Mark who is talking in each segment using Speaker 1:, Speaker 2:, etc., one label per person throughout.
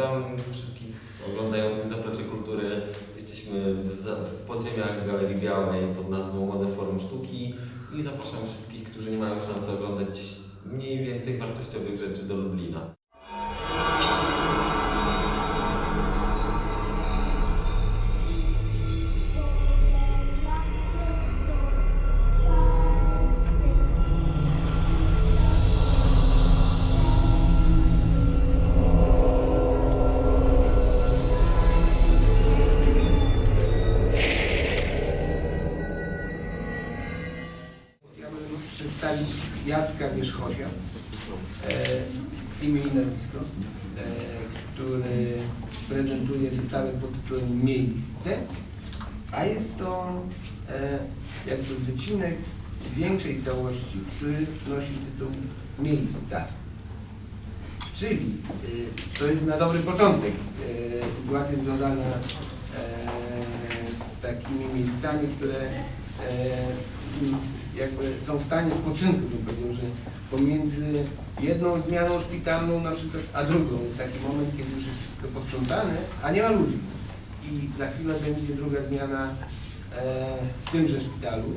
Speaker 1: Witam wszystkich oglądających Zaplecze Kultury. Jesteśmy w, podziemiach Galerii Białej pod nazwą Młode Forum Sztuki i zapraszam wszystkich, którzy nie mają szansy oglądać mniej więcej wartościowych rzeczy do Lublina.
Speaker 2: Przedstawić Jacka Wierzchosia, e, imię i nazwisko, e, który prezentuje wystawę pod tytułem Miejsce, a jest to e, jakby wycinek większej całości, który nosi tytuł Miejsca. Czyli y, to jest na dobry początek y, sytuacja związana e, z takimi miejscami, które e, jakby są w stanie spoczynku, bym powiedział, że pomiędzy jedną zmianą szpitalną na przykład, a drugą jest taki moment, kiedy już jest wszystko posprzątane, a nie ma ludzi. I za chwilę będzie druga zmiana e, w tymże szpitalu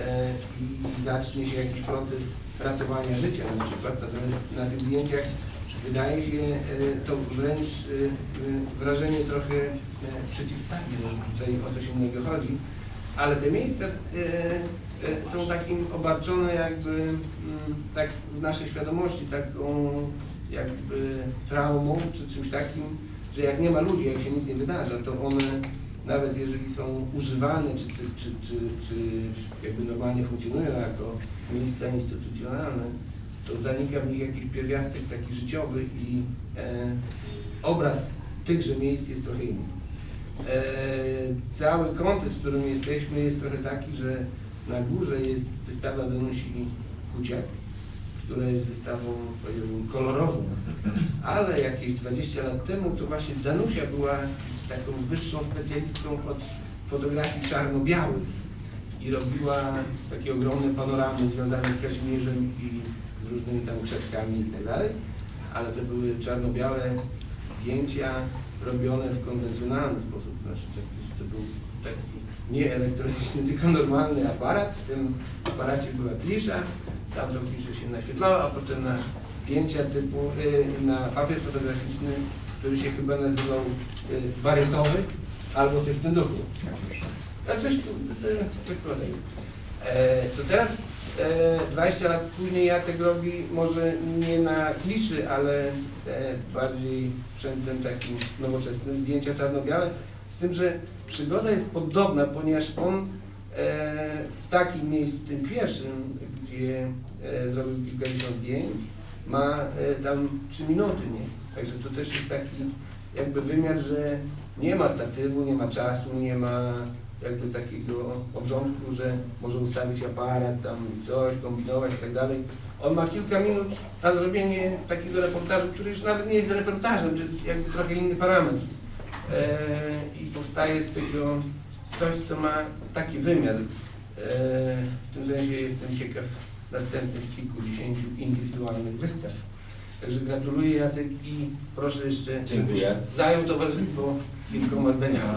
Speaker 2: e, i zacznie się jakiś proces ratowania życia na przykład. Natomiast na tych zdjęciach wydaje się e, to wręcz e, wrażenie trochę e, przeciwstawne, że tutaj o coś innego chodzi. Ale te miejsca są takim obarczone jakby mm, tak w naszej świadomości taką jakby traumą czy czymś takim, że jak nie ma ludzi, jak się nic nie wydarza, to one nawet jeżeli są używane, czy, czy, czy, czy, czy jakby normalnie funkcjonują jako miejsca instytucjonalne, to zanika w nich jakiś pierwiastek taki życiowy i e, obraz tychże miejsc jest trochę inny. E, cały kontekst, w którym jesteśmy jest trochę taki, że na górze jest wystawa Danusi Kuciak, która jest wystawą powiedziałbym, kolorową, ale jakieś 20 lat temu to właśnie Danusia była taką wyższą specjalistką od fotografii czarno-białych i robiła takie ogromne panoramy związane z Kazimierzem i z różnymi tam krzaczkami i tak dalej, ale to były czarno-białe zdjęcia robione w konwencjonalny sposób, znaczy że to był taki nie elektroniczny, tylko normalny aparat, w tym aparacie była klisza, tam to klisze się naświetlało, a potem na zdjęcia typu, na papier fotograficzny, który się chyba nazywał y, barytowy, albo coś w tym duchu. A coś, y, coś podobnego. E, to teraz e, 20 lat później Jacek robi może nie na kliszy, ale e, bardziej sprzętem takim nowoczesnym, zdjęcia czarno-białe, z tym, że przygoda jest podobna, ponieważ on e, w takim miejscu, tym pierwszym, gdzie e, zrobił kilkadziesiąt zdjęć, ma e, tam 3 minuty, nie? Także to też jest taki jakby wymiar, że nie ma statywu, nie ma czasu, nie ma jakby takiego obrządku, że może ustawić aparat, tam coś, kombinować i tak dalej. On ma kilka minut na zrobienie takiego reportażu, który już nawet nie jest reportażem, to jest jakby trochę inny parametr. E, I powstaje z tego coś, co ma taki wymiar. E, w tym sensie jestem ciekaw następnych kilkudziesięciu indywidualnych wystaw. Także gratuluję Jacek i proszę jeszcze,
Speaker 1: Dziękuję.
Speaker 2: żebyś zajął towarzystwo kilkoma zdaniami.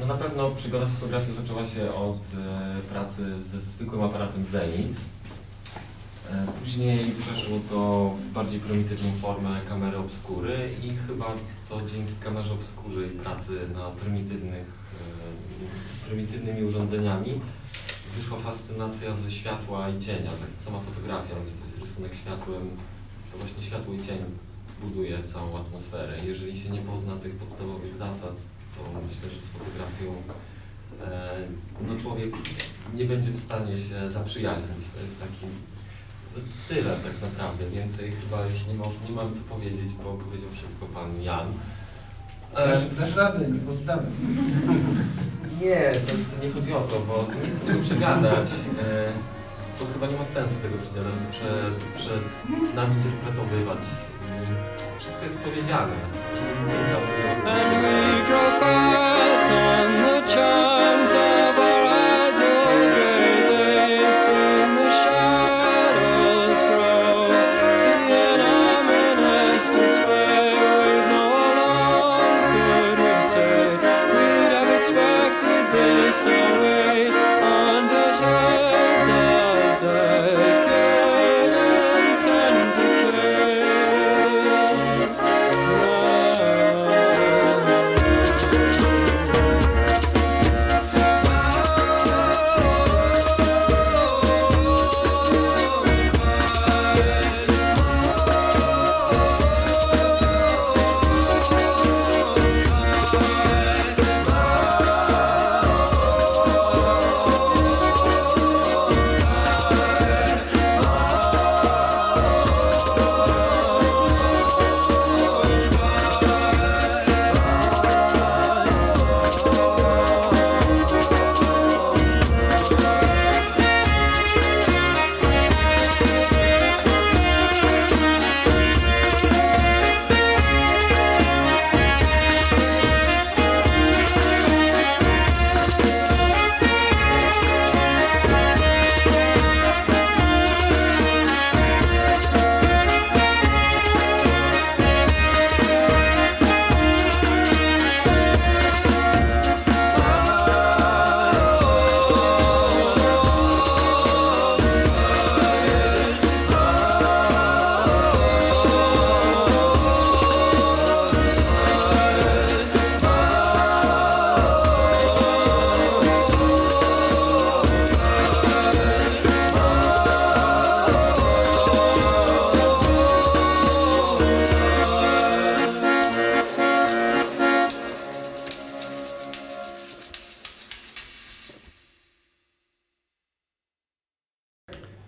Speaker 1: No na pewno przygoda z fotografią zaczęła się od e, pracy ze zwykłym aparatem Zenit. Później przeszło to w bardziej prymitywną formę kamery obskury i chyba to dzięki kamerze obskury i pracy nad prymitywnych, e, prymitywnymi urządzeniami wyszła fascynacja ze światła i cienia. Tak sama fotografia, gdzie to jest rysunek światłem, to właśnie światło i cień buduje całą atmosferę. Jeżeli się nie pozna tych podstawowych zasad, to myślę, że z fotografią e, no człowiek nie będzie w stanie się zaprzyjaźnić. To jest taki tyle tak naprawdę. Więcej chyba już nie, ma, nie mam co powiedzieć, bo powiedział wszystko pan Jan. E,
Speaker 2: Dasz, dasz radę, nie poddamy.
Speaker 1: nie, to, to nie chodzi o to, bo nie chcę tego przegadać. E, to chyba nie ma sensu tego przegadać, prze, przed, nadinterpretowywać. I wszystko jest powiedziane. Zdjęcia
Speaker 3: so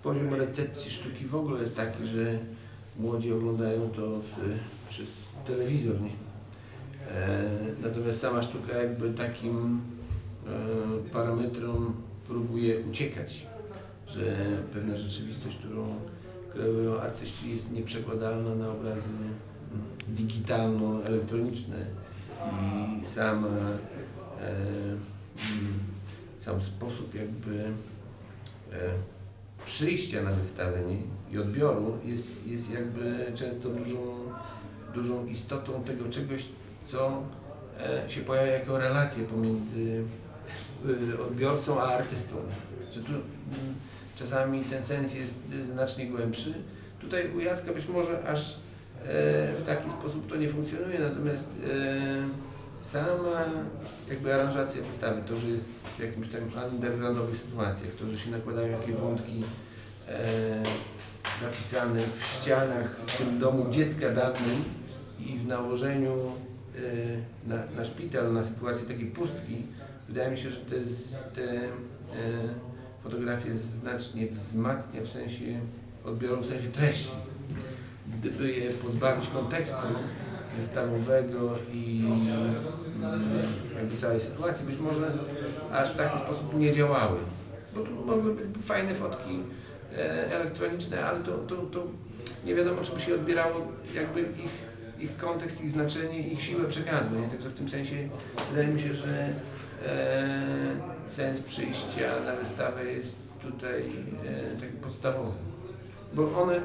Speaker 2: poziom recepcji sztuki w ogóle jest taki, że młodzi oglądają to w, przez telewizor, nie? E, natomiast sama sztuka jakby takim e, parametrom próbuje uciekać, że pewna rzeczywistość, którą kreują artyści jest nieprzekładalna na obrazy mm, digitalno-elektroniczne i sama, e, mm, sam sposób jakby e, przyjścia na wystawę nie? i odbioru jest, jest jakby często dużą, dużą istotą tego czegoś, co e, się pojawia jako relacja pomiędzy e, odbiorcą a artystą. Że tu mm, czasami ten sens jest e, znacznie głębszy. Tutaj u Jacka być może aż w taki sposób to nie funkcjonuje, natomiast sama jakby aranżacja wystawy, to, że jest w jakimś tam undergroundowych sytuacjach, to, że się nakładają jakieś wątki e, zapisane w ścianach w tym domu dziecka dawnym i w nałożeniu e, na, na szpital, na sytuację takiej pustki, wydaje mi się, że te, te e, fotografie znacznie wzmacnia w sensie odbioru, w sensie treści. Gdyby je pozbawić kontekstu wystawowego i mm, jakby całej sytuacji, być może aż w taki sposób nie działały. Bo tu mogły być fajne fotki e, elektroniczne, ale to, to, to nie wiadomo, czy by się odbierało jakby ich, ich kontekst, ich znaczenie, ich siłę przekazu. Nie? Także w tym sensie wydaje mi się, że e, sens przyjścia na wystawę jest tutaj e, taki podstawowy. Bo one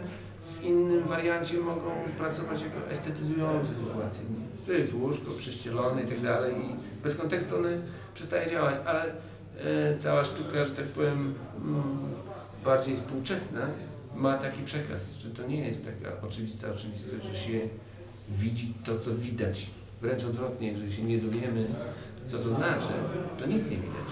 Speaker 2: w innym wariancie mogą pracować jako estetyzujące sytuacje. To jest łóżko prześcielone i tak dalej i bez kontekstu one przestaje działać, ale e, cała sztuka, że tak powiem, mm, bardziej współczesna ma taki przekaz, że to nie jest taka oczywista oczywistość, że się widzi to, co widać. Wręcz odwrotnie, jeżeli się nie dowiemy, co to znaczy, to nic nie widać.